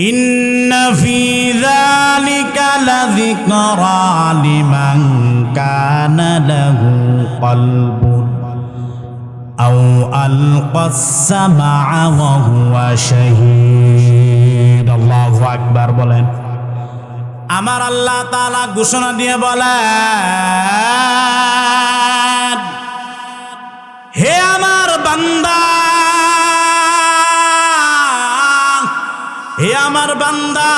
إن في ذلك لذكرى لمن كان له قلب أو ألقى السمع وهو شهيد الله أكبر বলেন আমার আল্লাহ তাআলা ঘোষণা দিয়ে বলেন হে আমার বান্দা আমার বান্দা।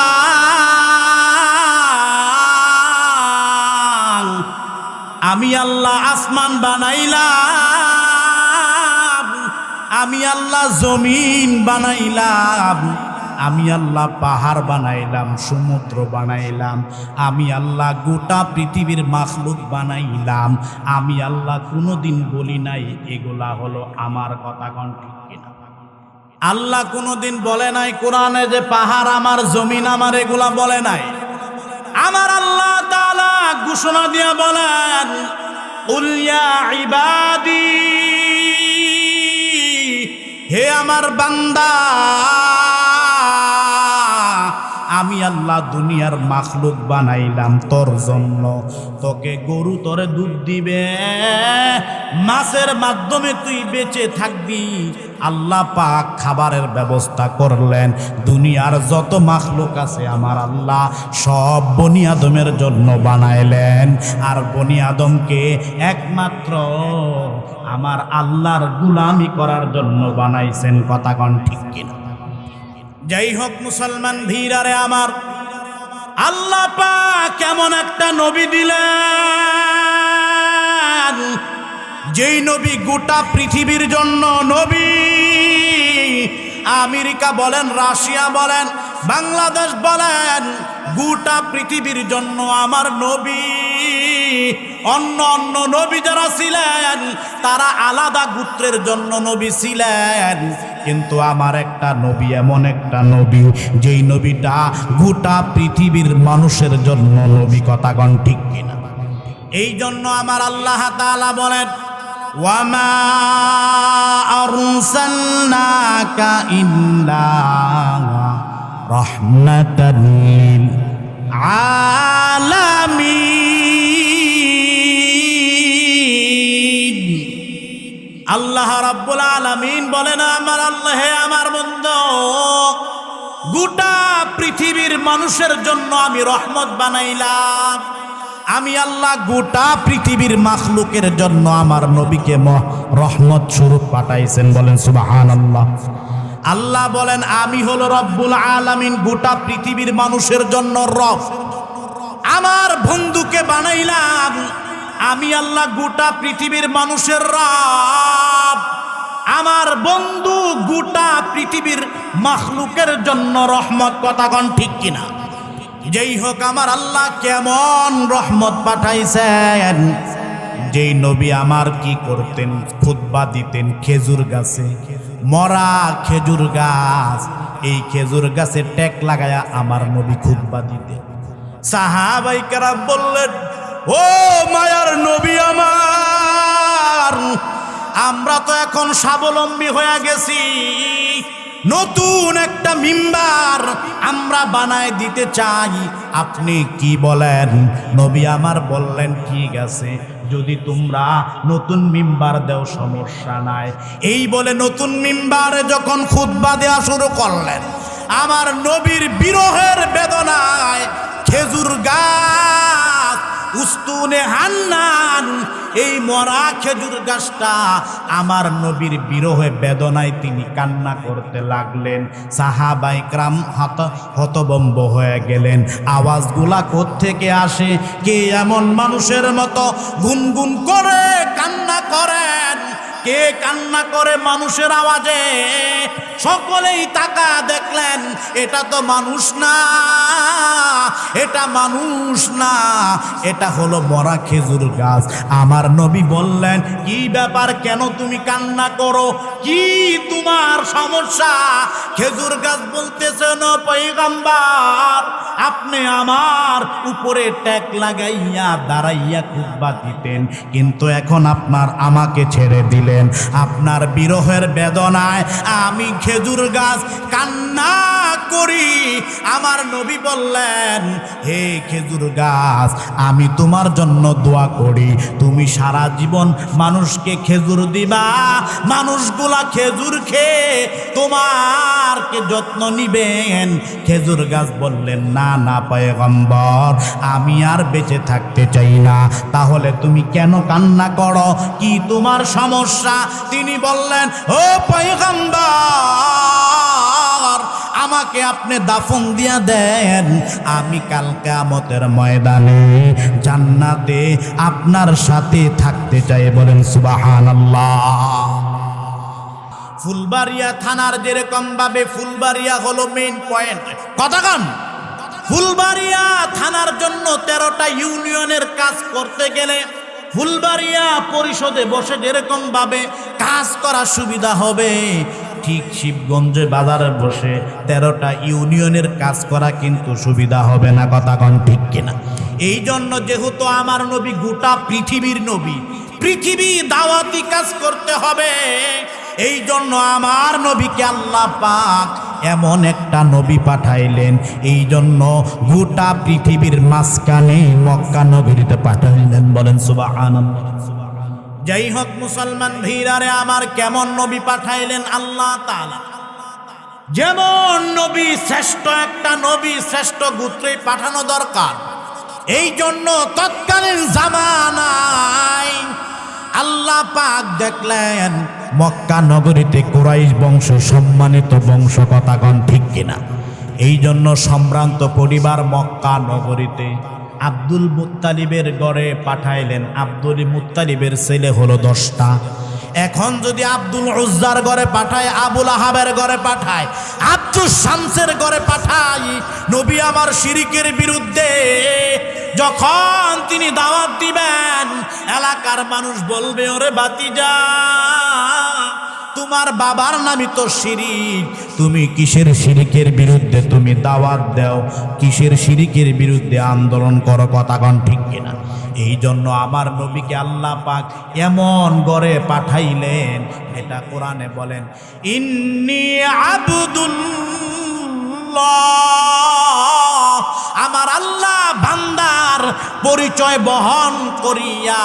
আমি আল্লাহ আসমান বানাইলাম, আমি আল্লাহ জমিন বানাইলাম, আমি আল্লাহ পাহাড় বানাইলাম, সমুদ্র বানাইলাম, আমি আল্লাহ গোটা পৃথিবীর মাখলুক বানাইলাম, আমি আল্লাহ কোনোদিন বলি নাই, এগুলা হলো আমার কথা কিনা আল্লাহ কোনোদিন বলে নাই, কোরআনে যে পাহাড় আমার, জমিন আমার, এগুলা বলে নাই। আমার আল্লাহ তাআলা ঘোষণা দিয়া বলেন "কুল ইয়া ইবাদি, হে আমার বান্দা আমি আল্লাহ দুনিয়ার মাখলুক বানাইলাম তোর জন্য। তোকে গরু তোরে দুধ দিবে, মাছের মাধ্যমে তুই বেঁচে থাকবি। আল্লাহ পাক খাবারের ব্যবস্থা করলেন। দুনিয়ার যত মাখলুক আছে আমার আল্লাহ সব বনি আদমের জন্য বানাইলেন। আর বনি আদমকে একমাত্র আমার আল্লাহর গুলামি করার জন্য বানাইছেন, কথা কন ঠিক কিনা? যাই হোক মুসলমান ভীরারে আমার, আল্লাহ পাক কেমন একটা নবী দিলেন। যেই নবী গোটা পৃথিবীর জন্য নবী। আমেরিকা বলেন, রাশিয়া বলেন, বাংলাদেশ বলেন, গোটা পৃথিবীর জন্য আমার নবী। অন্য অন্য নবী যারা ছিলেন, তারা আলাদা গোত্রের জন্য নবী ছিলেন। কিন্তু আমার একটা নবী, এমন একটা নবী, যেই নবীটা গোটা পৃথিবীর মানুষের জন্য নবী কথাগণ ঠিক কিনা? এই জন্য আমার আল্লাহ তাআলা বলেন রাহমাতাল লিল আলামিন বলেন, আমার আল্লাহ আমার বন্ধু, গোটা পৃথিবীর মানুষের জন্য আমি রহমত বানাইলাম। আমি আল্লাহ গোটা পৃথিবীর মাখলুকের জন্য আমার নবীকে রহমত স্বরূপ পাঠাইছেন। বলেন সুবাহান আল্লাহ আল্লাহ বলেন, আমি হলো রব্বুল আলামিন, গোটা পৃথিবীর মানুষের জন্য রব। আমার বন্ধুকে বানাইলাম। আমি আল্লাহ গোটা পৃথিবীর মানুষের রব। আমার বন্ধু গোটা পৃথিবীর মাখলুকের জন্য রহমত কথাগণ ঠিক কিনা? যেই হোক আমার আল্লাহ কেমন রহমত পাঠাইছেন, যেই নবী আমার কি করতেন, খুতবা দিতেন খেজুর গাছে, মরা খেজুর গাছ, এই খেজুর গাছে ট্যাক লাগায়া আমার নবী খুতবা দিতেন। সাহাবাই কারাম বললেন, ও মায়ার নবী আমার আমরা তো এখন স্বাবলম্বী হয়ে গেছি। নতুন একটা মিম্বার আমরা বানায় দিতে চাই। আপনি কি বলেন? নবী আমার বললেন, ঠিক আছে, যদি তোমরা নতুন মিম্বার দেও, সমস্যা নাই। এই বলে নতুন মিম্বারে যখন খুতবা দেওয়া শুরু করলেন, আমার নবীর বিরহের বেদনায় খেজুর গাছ উস্তুনে হান্নান, এই মরা খেজুর গাছটা আমার নবীর বিরহে বেদনায় তিনি কান্না করতে লাগলেন। সাহাবাই ক্রাম হত, হতবম্ব হয়ে গেলেন। আওয়াজগুলা থেকে আসে? কে এমন মানুষের মতো গুনগুন করে কান্না করেন? কে কান্না করে মানুষের আওয়াজে? সকলেই তাকা দেখলেন, এটা তো মানুষ না, এটা মানুষ না, এটা হলো মরা খেজুর গাছ। আমার নবী বললেন, কি ব্যাপার কেন তুমি কান্না করো? কি তোমার সমস্যা? খেজুর গাছ বলতেছে, না পৈগম্বার আপনি আমার উপরে ট্যাগ লাগাইয়া দাঁড়াইয়া খুববা দিতেন, কিন্তু এখন আপনার আমাকে ছেড়ে দিলেন আপনার বিরহের বেদনায় আমি খেজুর গাছ কান্না আমার নবী বললেন, হে খেজুর গাছ, আমি তোমার জন্য দোয়া করি। তুমি সারা জীবন মানুষকে খেজুর দিবা। মানুষগুলা খেজুর খেয়ে তোমারকে যত্ন নিবেন। খেজুর গাছ বললেন, না না, পয়গম্বর, আমি আর বেঁচে থাকতে চাই না। তাহলে তুমি কেন কান্না করো? কি তোমার সমস্যা? তিনি বললেন, ও পয়গম্বর আমাকে আপনি দাফন দিয়া দেন। আমি কাল কামতের ময়দানে জান্নাতে আপনার সাথে থাকতে চাই বলেন সুবাহান ফুলবাড়িয়া থানার যেরকম ভাবে ফুলবাড়িয়া হলো মেইন পয়েন্ট কথাগান ফুলবাড়িয়া থানার জন্য তেরোটা ইউনিয়নের কাজ করতে গেলে ফুলবাড়িয়া পরিষদে বসে যেরকম ভাবে কাজ করা সুবিধা হবে। ঠিক শিবগঞ্জে বাজারে বসে তেরোটা ইউনিয়নের কাজ করা কিন্তু সুবিধা হবে না, কথা কন ঠিক কিনা। এই জন্য যেহেতু আমার নবী গোটা পৃথিবীর নবী, পৃথিবী দাওয়াতি কাজ করতে হবে। এই জন্য আমার নবীকে আল্লাহ পাক এমন একটা নবী পাঠাইলেন এই জন্য গোটা পৃথিবীর মাঝখানে মক্কা নগরীতে পাঠাইলেন, বলেন সুবাহ যাই হোক মুসলমান ভীরারে আমার কেমন নবী পাঠাইলেন আল্লাহ তাআলা। যেমন নবী শ্রেষ্ঠ, একটা নবী শ্রেষ্ঠ গোত্রে পাঠানো দরকার। এই জন্য তৎকালীন জামানায় আল্লাহ পাক দেখলেন, মক্কা নগরীতে কুরাইশ বংশ সম্মানিত বংশ কথাগণ ঠিক কিনা। এই জন্য সম্ভ্রান্ত পরিবার মক্কা নগরীতে আব্দুল মুত্তালিবের গড়ে পাঠাইলেন। আব্দুল মুত্তালিবের ছেলে হলো দশটা। এখন যদি আব্দুল উজ্জার ঘরে পাঠায়, আবুল আহাবের ঘরে পাঠায় আব্দুল শামসের ঘরে পাঠাই নবী আমার শিরিকের বিরুদ্ধে যখন তিনি দাওয়াত দিবেন, এলাকার মানুষ বলবে, ওরে বাতিজা, তোমার বাবার নামই তো শিরিক। তুমি কিসের শিরিকের বিরুদ্ধে তুমি দাওয়াত দাও, কিসের শিরিকের বিরুদ্ধে আন্দোলন করো কথাগণ ঠিক কিনা? এই জন্য আমার নবীকে আল্লাহ পাক এমন গড়ে পাঠাইলেন এটা কোরআনে বলেন, ইন্নি আবুদুল্লাহ আমার আল্লাহ বান্দার পরিচয় বহন করিয়া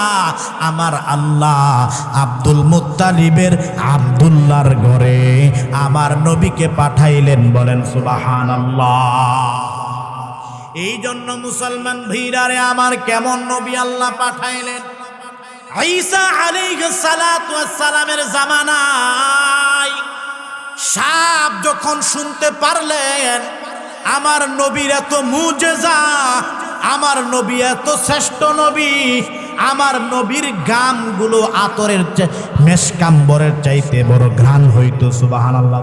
আমার আল্লাহ আব্দুল মুত্তালিবের আবদুল্লার ঘরে আমার নবীকে পাঠাইলেন বলেন সুবাহান এই জন্য মুসলমান ভীরারে আমার কেমন নবী আল্লাহ পাঠাইলেন? ঈসা সালামের জামানায় সাপ যখন শুনতে পারলেন, আমার নবীর এত মুজেজা, আমার নবী এত শ্রেষ্ঠ নবী আমার নবীর গামগুলো আতরের মেশকাম্বরের চাইতে বড় ঘ্রাণ হইতো সুবাহান আল্লাহ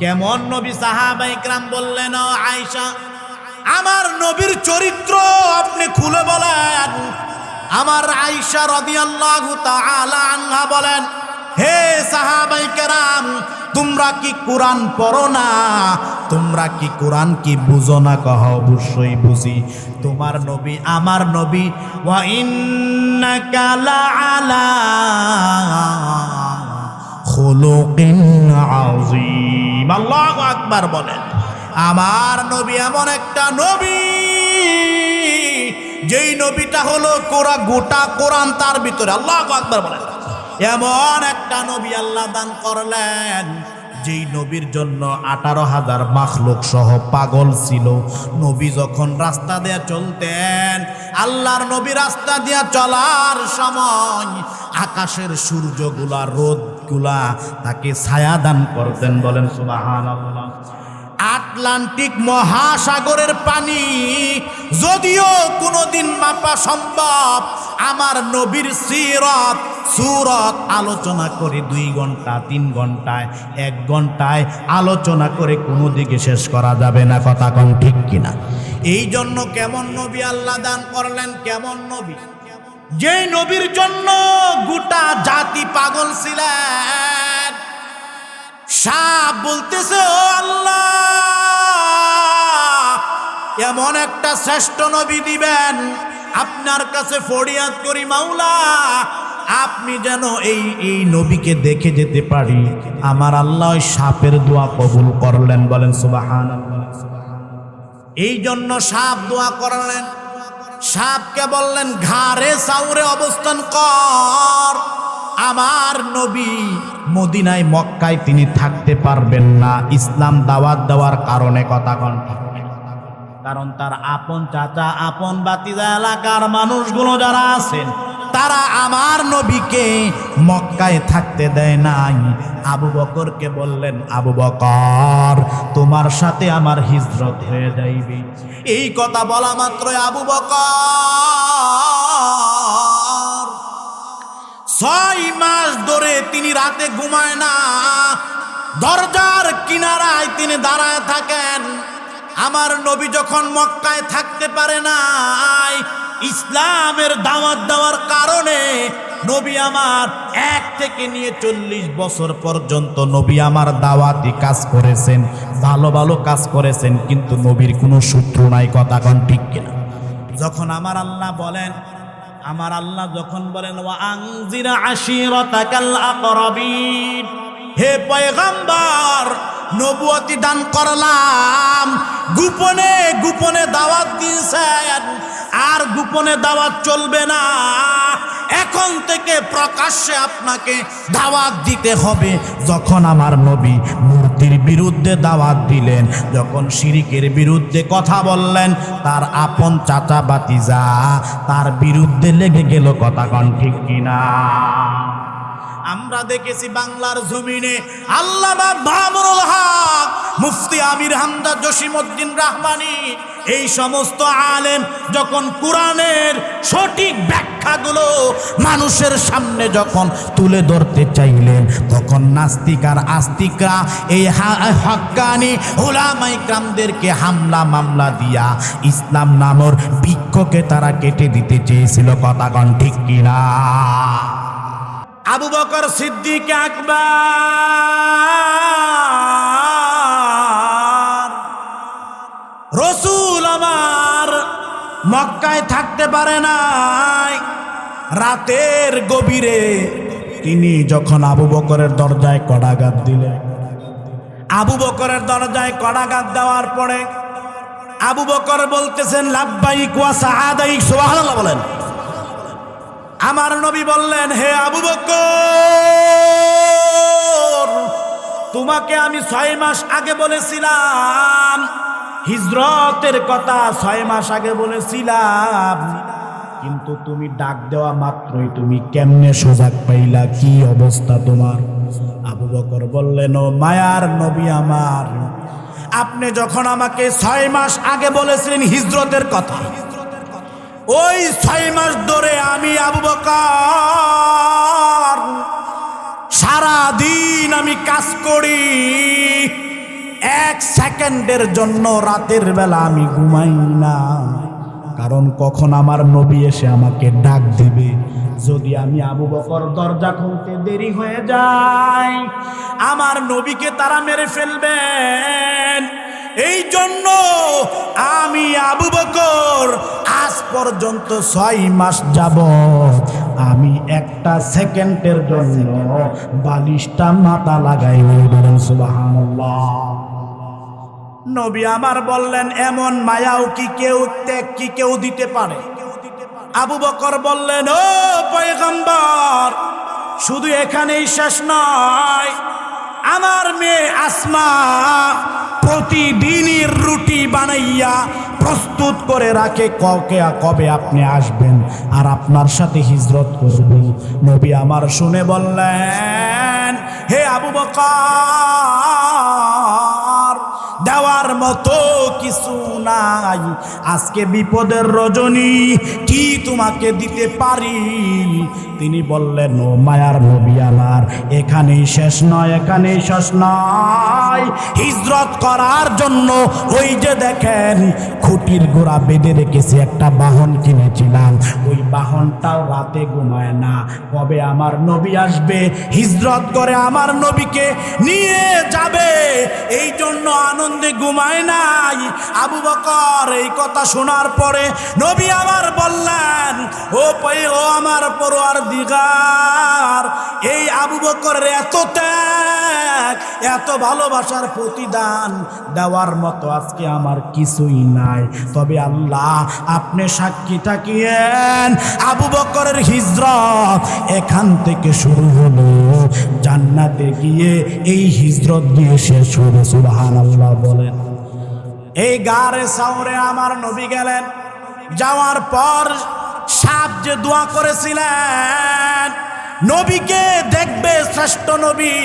কেমন নবী সাহাবাই গ্রাম বললেন আয়সা আমার নবীর চরিত্র আপনি খুলে বলেন। আমার আয়সা রদিয়াল্লাহু তাআলা আনহা বলেন, হে সাহাবাই কেরাম তোমরা কি কোরআন পড়ো না? তোমরা কি কোরআন কি বুঝো না? কহ, অবশ্যই বুঝি। তোমার নবী, আমার নবী, ওয়া ইন্নাকা লাআলা খুলুকিন আযীম। আল্লাহু আকবার বলেন। আমার নবী এমন একটা নবী, যেই নবীটা হলো কোরা গোটা কোরআন তার ভিতরে। আল্লাহ আকবার বলেন। এমন একটা নবী আল্লাহ দান করলেন, যেই নবীর জন্য আঠারো হাজার মাখলোক সহ পাগল ছিল। নবী যখন রাস্তা দিয়ে চলতেন, আল্লাহর নবী রাস্তা দিয়ে চলার সময় আকাশের সূর্যগুলা, রোদগুলা তাকে ছায়া দান করতেন, বলেন সুবাহান আটলান্টিক মহাসাগরের পানি যদিও কোনোদিন মাপা সম্ভব আমার নবীর সিরত, সুরত আলোচনা করে দুই ঘণ্টা, তিন ঘন্টায়, এক ঘন্টায় আলোচনা করে কোনো দিকে শেষ করা যাবে না, কথা কন ঠিক কিনা? এই জন্য কেমন নবী আল্লাহ দান করলেন, কেমন নবী? যে নবীর জন্য গোটা জাতি পাগল ছিলেন, সাপ বলতেছে, ও আল্লাহ, এমন একটা শ্রেষ্ঠ নবী দিবেন। আপনার কাছে ফরিয়াদ করি, মাওলা, আপনি যেন এই এই নবীকে দেখে যেতে পারি। আমার আল্লাহ সাপের দোয়া কবুল করলেন, বলেন সুবাহান এই জন্য সাপ দোয়া করলেন। সাপকে বললেন, ঘাড়ে সাউরে অবস্থান কর। আমার নবী মদিনায় মক্কায় তিনি থাকতে পারবেন না। ইসলাম দাওয়াত দেওয়ার কারণে কথা কণ্ঠা কারণ তার আপন চাচা, আপন বাতিজা এলাকার মানুষগুলো যারা আছেন, তারা আমার নবীকে মক্কায় থাকতে দেয় নাই। আবু বকরকে বললেন, আবু বকর, তোমার সাথে আমার হিজরত হয়ে যাইবে। এই কথা বলা মাত্র আবু বকর। ছয় মাস ধরে তিনি রাতে ঘুমায় না। দরজার কিনারায় তিনি দাঁড়ায় থাকেন। আমার নবী যখন মক্কায় থাকতে পারে নাই, ইসলামের দাওয়াত দেওয়ার কারণে নবী আমার এক থেকে নিয়ে চল্লিশ বছর পর্যন্ত নবী আমার দাওয়াতি কাজ করেছেন, ভালো ভালো কাজ করেছেন, কিন্তু নবীর কোনো সূত্র নাই কথা কন ঠিক কিনা? যখন আমার আল্লাহ বলেন, আমার আল্লাহ যখন বলেন হে পয়গম্বর নবুয়তি দান করলাম। গোপনে গোপনে দাওয়াত দিয়েছেন। আর গোপনে দাওয়াত চলবে না। এখন থেকে প্রকাশ্যে আপনাকে দাওয়াত দিতে হবে। যখন আমার নবী মূর্তির বিরুদ্ধে দাওয়াত দিলেন, যখন শিরিকের বিরুদ্ধে কথা বললেন, তার আপন চাচা বাতিজা তার বিরুদ্ধে লেগে গেল কথা কন ঠিক কিনা? আমরা দেখেছি বাংলার জমিনে আল্লামা মামুনুল হক, মুফতি আমির হামদা জসিমউদ্দিন রহমানি, এই সমস্ত আলেম যখন কোরআনের সঠিক ব্যাখ্যাগুলো মানুষের সামনে যখন তুলে ধরতে চাইলেন, তখন নাস্তিক আর আস্তিকরা এই হা- হক্কানি ওলামাই গ্রামদেরকে হামলা মামলা দিয়া ইসলাম নামর বৃক্ষকে তারা কেটে দিতে চেয়েছিল কথাগণ ঠিক কিনা? আবু বকর সিদ্দিক আকবর। রসুল আমার মক্কায় থাকতে পারে নাই। রাতের গভীরে তিনি যখন আবু বকরের দরজায় কড়াঘাত দিলেন, আবু বকরের দরজায় কড়াঘাত দেওয়ার পরে আবু বকর বলতেছেন লাভবাহিক ওয়া সাহাদাইক সুবহানাল্লাহ বলেন। আমার নবী বললেন, হে আবু বকর, তোমাকে আমি ছয় মাস আগে বলেছিলাম, হিজরতের কথা ছয় মাস আগে বলেছিলাম, কিন্তু তুমি ডাক দেওয়া মাত্রই তুমি কেমনে সোজাগ পাইলা? কি অবস্থা তোমার? আবু বকর বললেন, ও মায়ার নবী আমার, আপনি যখন আমাকে ছয় মাস আগে বলেছিলেন হিজরতের কথা ওই ছয় মাস ধরে আমি আবু বকার সারা দিন আমি কাজ করি। এক সেকেন্ডের জন্য রাতের বেলা আমি ঘুমাই না। কারণ কখন আমার নবী এসে আমাকে ডাক দেবে, যদি আমি আবু বকর দরজা খুলতে দেরি হয়ে যায়, আমার নবীকে তারা মেরে ফেলবেন। এই জন্য আমি আবু বকর আজ পর্যন্ত ছয় মাস যাব আমি একটা সেকেন্ডের জন্য বালিশটা মাথা লাগাই বলেন নবী আমার বললেন, এমন মায়াও কি কেউ, ত্যাগ কি কেউ দিতে পারে? আবু বকর বললেন, ও পয়গম্বর, শুধু এখানেই শেষ নয় আমার মেয়ে আসমা প্রতিদিনই রুটি বানাইয়া প্রস্তুত করে রাখে ককে কবে আপনি আসবেন? আর আপনার সাথে হিজরত করব। নবী আমার শুনে বললেন, হে আবু বকর, দেওয়ার মতো কিছু নাই। আজকে বিপদের রজনী, কি তোমাকে দিতে পারি? তিনি বললেন, ও মায়ার নবী আমার, এখানেই শেষ নয়, এখানেই শেষ নয়। হিজরত করার জন্য ওই যে দেখেন, খুঁটির গোড়া বেঁধে রেখেছি, একটা বাহন কিনেছিলাম। ওই বাহনটাও রাতে ঘুমায় না। কবে আমার নবী আসবে? হিজরত করে আমার নবীকে নিয়ে যাবে। এই জন্য আনন্দে ঘুমায় নাই। আবু বকর এই কথা শোনার পরে নবী আমার বললেন, ও ও আমার পড়োয়ার দিগার এই আবু বকরের এত ত্যাগ, এত ভালোবাসার প্রতিদান দেওয়ার মতো আজকে আমার কিছুই নাই। তবে আল্লাহ আপনি সাক্ষী থাকিয়েন, আবু বকরের হিজরত এখান থেকে শুরু হলো। জান্নাতে গিয়ে এই হিজরত দিয়ে শেষ হবে সুবাহান আল্লাহ বলেন। এই গারে সাউরে আমার নবী গেলেন। যাওয়ার পর সাপ যে দোয়া করেছিলেন, নবীকে দেখবে শ্রেষ্ঠ নবী।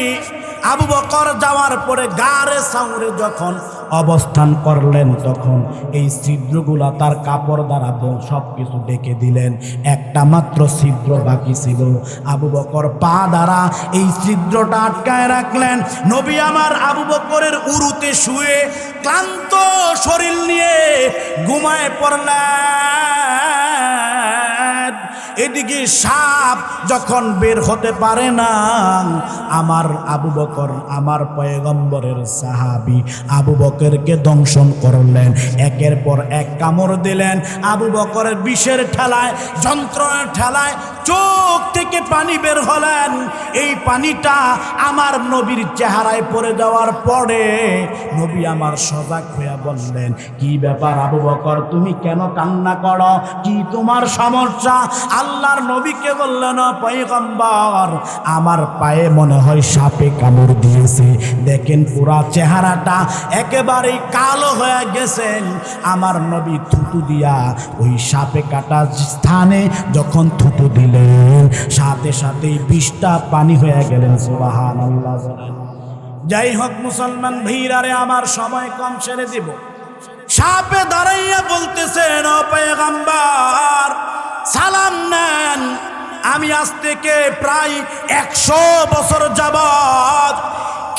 আবু বকর যাওয়ার পরে গারে সাউরে যখন অবস্থান করলেন, তখন এই ছিদ্রগুলা তার কাপড় দ্বারা সব কিছু ডেকে দিলেন। একটা মাত্র ছিদ্র বাকি ছিল। আবু বকর পা দ্বারা এই ছিদ্রটা আটকায় রাখলেন। নবী আমার আবু বকরের উরুতে শুয়ে ক্লান্ত শরীর নিয়ে ঘুমায় পড়লেন। এদিকে সাপ যখন বের হতে পারে না, আমার আবু বকর আমার পয়গম্বরের সাহাবি আবু বকরকে দংশন করলেন। একের পর এক কামড় দিলেন। আবু বকরের বিষের ঠেলায়, যন্ত্রণার ঠেলায় চোখ থেকে পানি বের হলেন। এই পানিটা আমার নবীর চেহারায় পড়ে যাওয়ার পরে নবী আমার সজাগ হইয়া বললেন, কি ব্যাপার আবু বকর, তুমি কেন কান্না করো? কি তোমার সমস্যা? আল্লাহর নবীকে বললেন পয়গম্বর, আমার পায়ে মনে হয় সাপে কামড় দিয়েছে। দেখেন পুরা চেহারাটা একেবারেই কালো হয়ে গেছেন। আমার নবী থুতু দিয়া ওই সাপে কাটা স্থানে যখন থুতু দিলেন সাথে সাথেই বিষটা পানি হয়ে গেলেন সুবাহান আল্লাহ যাই হোক, মুসলমান ভীরারে আমার সময় কম ছেড়ে দিব। সাপে দাঁড়াইয়া বলতেছেন, ও পেগম্বার সালাম নেন। আমি আজ থেকে প্রায় একশো বছর যাবৎ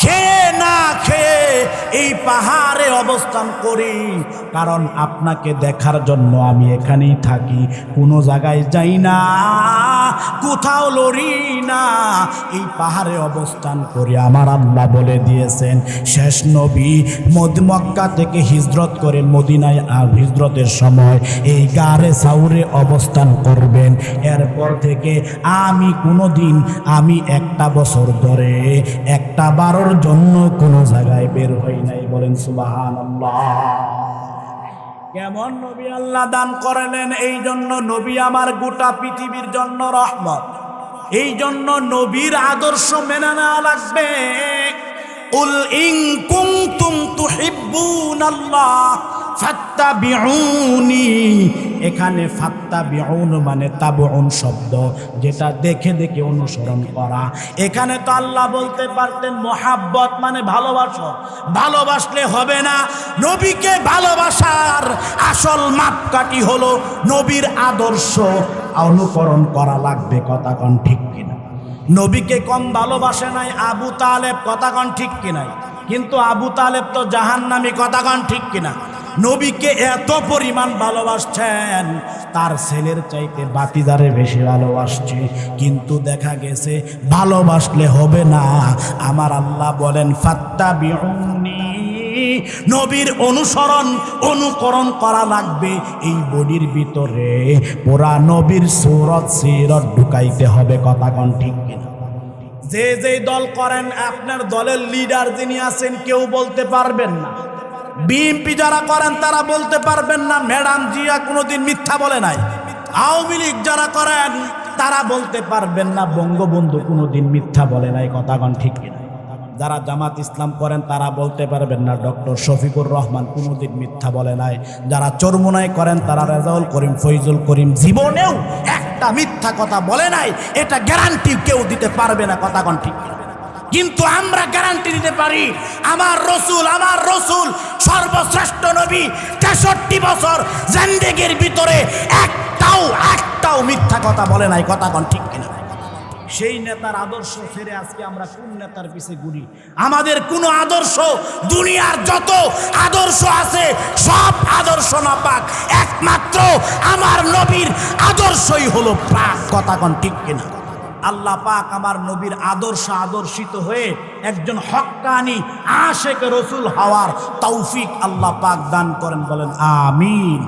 খেয়ে না খেয়ে এই পাহাড়ে অবস্থান করি। কারণ আপনাকে দেখার জন্য আমি এখানেই থাকি। কোনো জায়গায় যাই না, কোথাও লড়ি না। এই পাহাড়ে অবস্থান করে আমার আল্লাহ বলে দিয়েছেন, শেষ নবী মক্কা থেকে হিজরত করে মদিনায় আর হিজরতের সময় এই গারে সাউরে অবস্থান করবেন। এরপর থেকে আমি কোনো দিন আমি একটা বছর ধরে একটা বারোর জন্য কোনো জায়গায় বের হই নাই। বলেন সুবাহান কেমন নবী আল্লাহ দান করেলেন? এই জন্য নবী আমার গোটা পৃথিবীর জন্য রহমত। এই জন্য নবীর আদর্শ মেনে নেওয়া লাগবে। উল ইং কুমতুম তুহিব্বুনাল্লাহ ফাত্তাবিউনি। এখানে ফাত্তাবিউন মানে তাবউন শব্দ, যেটা দেখে দেখে অনুসরণ করা। এখানে তো আল্লাহ বলতে পারতেন মোহাব্বত মানে ভালোবাসো। ভালোবাসলে হবে না নবীকে ভালোবাসার আসল মাপকাঠি হলো নবীর আদর্শ। অনুকরণ করা লাগবে কথা কন ঠিক কিনা। নবীকে কম ভালোবাসে নাই আবু তালেব কথা কন ঠিক কিনাই কিন্তু আবু তালেব তো জাহান্নামি কথা কন ঠিক কিনা। নবীকে এত পরিমাণ ভালোবাসছেন, তার ছেলের চাইতে বাতিদারে বেশি ভালোবাসছে। কিন্তু দেখা গেছে, ভালোবাসলে হবে না। আমার আল্লাহ বলেন ফাত্তা বিউনি নবীর অনুসরণ, অনুকরণ করা লাগবে এই বডির ভিতরে। পুরা নবীর সুরত, সিরত ঢুকাইতে হবে, কথা কন ঠিক যে যে দল করেন, আপনার দলের লিডার যিনি আছেন, কেউ বলতে পারবেন না। বিএনপি যারা করেন, তারা বলতে পারবেন না, ম্যাডাম জিয়া কোনোদিন মিথ্যা বলে নাই। আওয়ামী লীগ যারা করেন, তারা বলতে পারবেন না, বঙ্গবন্ধু কোনোদিন মিথ্যা বলে নাই কথাগণ ঠিক কিনা। যারা জামাত ইসলাম করেন, তারা বলতে পারবেন না, ডক্টর শফিকুর রহমান কোনোদিন মিথ্যা বলে নাই। যারা চরমুনাই করেন, তারা রেজাউল করিম, ফৈজুল করিম জীবনেও একটা মিথ্যা কথা বলে নাই। এটা গ্যারান্টি কেউ দিতে পারবে না কথাগণ ঠিক কিনা? কিন্তু আমরা গ্যারান্টি দিতে পারি, আমার রসুল আমার রসুল সর্বশ্রেষ্ঠ নবী তেষট্টি বছর জান্দেগের ভিতরে একটাও একটাও মিথ্যা কথা বলে নাই, কথা কন ঠিক কিনা সেই নেতার আদর্শ ছেড়ে আজকে আমরা কোন নেতার পিছে ঘুরি? আমাদের কোনো আদর্শ, দুনিয়ার যত আদর্শ আছে, সব আদর্শ না পাক একমাত্র আমার নবীর আদর্শই হলো প্রাক কথা কন ঠিক কিনা আল্লাহ পাক আমার নবীর আদর্শ আদর্শিত হয়ে একজন হকানি আশেক রসুল হওয়ার তৌফিক আল্লাহ পাক দান করেন, বলেন আমিন।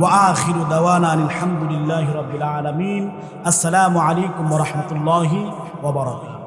ওয়াখির দাওয়ানা আলহামদুলিল্লাহ রবিল আলমিন। আসসালামু আলাইকুম রহমতুল্লাহি ওবরাকাতুহু